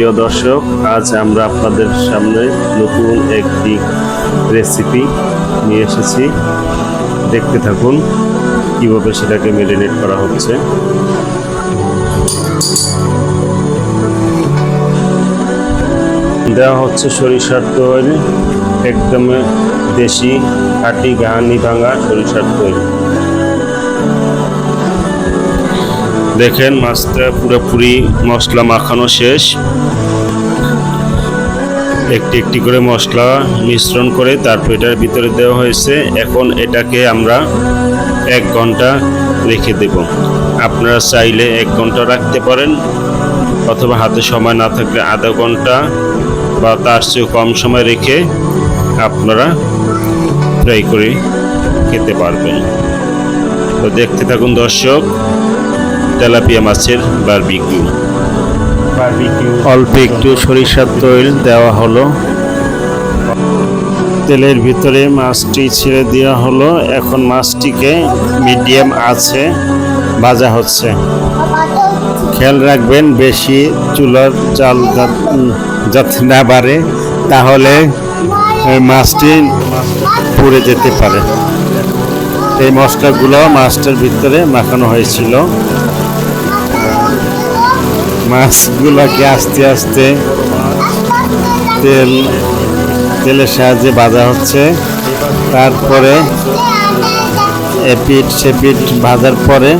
প্রিয় দর্শক, আজ আমরা আপনাদের সামনে নতুন একটি রেসিপি নিয়ে এসেছি। দেখতে থাকুন, কীভাবে সেটাকে মেরিনেট করা হচ্ছে। দেওয়া হচ্ছে সরিষার তৈল, একদম দেশি খাঁটি গাহানি ভাঙা সরিষার তৈল। দেখেন, মাছটা পুরোপুরি মশলা মাখানো শেষ। একটি একটি করে মশলা মিশ্রণ করে তারপর এটার ভিতরে দেওয়া হয়েছে। এখন এটাকে আমরা এক ঘণ্টা রেখে দেব। আপনারা চাইলে এক ঘণ্টা রাখতে পারেন অথবা হাতে সময় না থাকলে আধা ঘণ্টা বা তার চেয়েও কম সময় রেখে আপনারা ফ্রাই করে খেতে পারবেন। তো দেখতে থাকুন দর্শক তেলাপিয়া মাছের বারবিকিউ। অল্প একটু সরিষার তৈল দেওয়া হলো। তেলের ভিতরে মাছটি ছেড়ে দেওয়া হলো। এখন মাছটিকে মিডিয়াম আছে ভাজা হচ্ছে। খেয়াল রাখবেন, বেশি চুলার চাল যাতে না বাড়ে, তাহলে মাছটি পুড়ে যেতে পারে। এই মশলাগুলো মাছটার ভিতরে মাখানো হয়েছিল। মাছগুলোকে আস্তে আস্তে তেল, তেলের সাহায্যে ভাজা হচ্ছে। তারপরে এপিট সেপিট ভাজার পরে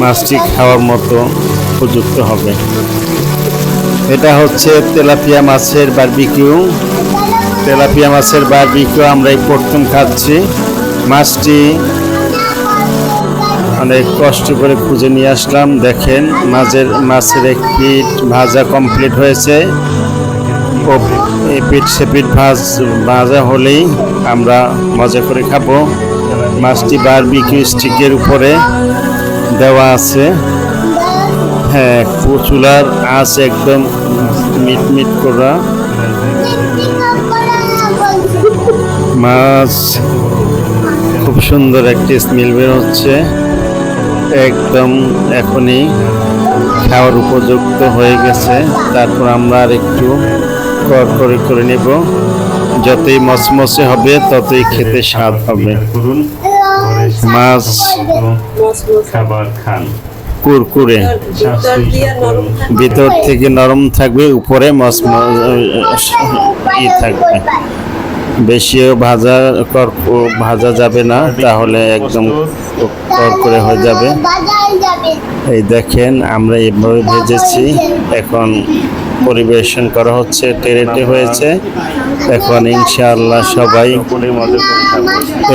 মাছটি খাওয়ার মতো উপযুক্ত হবে। এটা হচ্ছে তেলাপিয়া মাছের বারবিকিউ তেলাপিয়া মাছের বারবিকিউ আমরা এই প্রথম খাচ্ছি। মাছটি অনেক কষ্ট করে খুঁজে নিয়ে আসলাম। দেখেন মাছের মাছের এক পিঠ ভাজা কমপ্লিট হয়েছে। ও পিঠ সে পিঠ ভাজ, ভাজা হলেই আমরা মজা করে খাব। মাছটি বারবিকিউ স্টিকের উপরে দেওয়া আছে। হ্যাঁ চুলার আঁচ একদম মিট মিট করা। মাছ খুব সুন্দর একটি স্মেল বের হচ্ছে। একদম এখনই খাওয়ার উপযুক্ত হয়ে গেছে। তারপর আমরা আর একটু করে করে নেব। যতই মচমচে হবে ততই খেতে স্বাদ হবে। মাছ খাবার খান। কুরকুরে। ভিতর থাকে। নরম থাকবে উপরে মচ ই থাকবে। বেশিও ভাজা কর ভাজা যাবে না তাহলে একদম করে হয়ে যাবে। এই দেখেন আমরা এভাবে ভেজেছি। এখন পরিবেশন করা হচ্ছে টেরেটে হয়েছে। এখন ইনশাআল্লাহ সবাই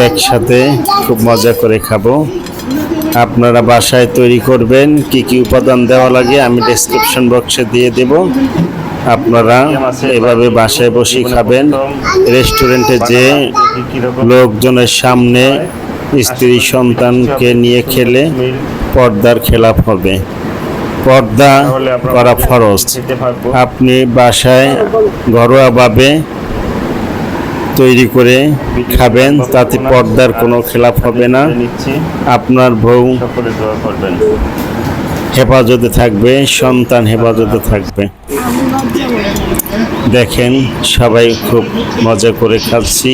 একসাথে খুব মজা করে খাব। আপনারা বাসায় তৈরি করবেন কি কি উপাদান দেওয়া লাগে আমি ডেসক্রিপশন বক্সে দিয়ে দেব। আপনারা এভাবে বাসায় বসে খাবেন। রেস্টুরেন্টে যে লোকজনের সামনে স্ত্রী সন্তানকে নিয়ে খেলে পর্দার খেলাপ হবে। পর্দা করা ফরজ। আপনি বাসায় ঘরোয়াভাবে তৈরি করে খাবেন, তাতে পর্দার কোনো খেলাপ হবে না। আপনার বউ হেফাজতে থাকবে, সন্তান হেফাজতে থাকবে। দেখেন, সবাই খুব মজা করে খাচ্ছি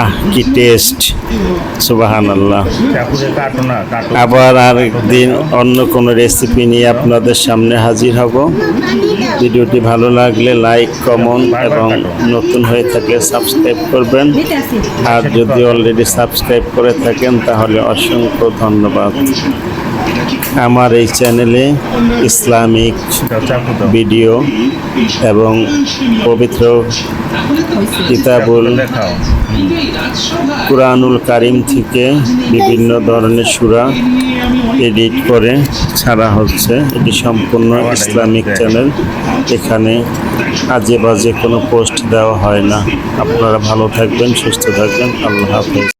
আহ, কি টেস্ট সুবাহান আল্লাহ আবার আর একদিন অন্য কোনো রেসিপি নিয়ে আপনাদের সামনে হাজির হব। ভিডিওটি ভালো লাগলে লাইক কমেন্ট এবং নতুন হয়ে থাকলে সাবস্ক্রাইব করবেন। আর যদি অলরেডি সাবস্ক্রাইব করে থাকেন, তাহলে অসংখ্য ধন্যবাদ। আমার এই চ্যানেলে ইসলামিক ভিডিও এবং পবিত্র কিতাবুল কুরআনুল কারিম থেকে বিভিন্ন ধরনের সুরা এডিট করে ছাড়া হচ্ছে। এটি সম্পূর্ণ ইসলামিক চ্যানেল। এখানে আজে বাজে কোনো পোস্ট দেওয়া হয় না। আপনারা ভালো থাকবেন, সুস্থ থাকবেন। আল্লাহ হাফেজ।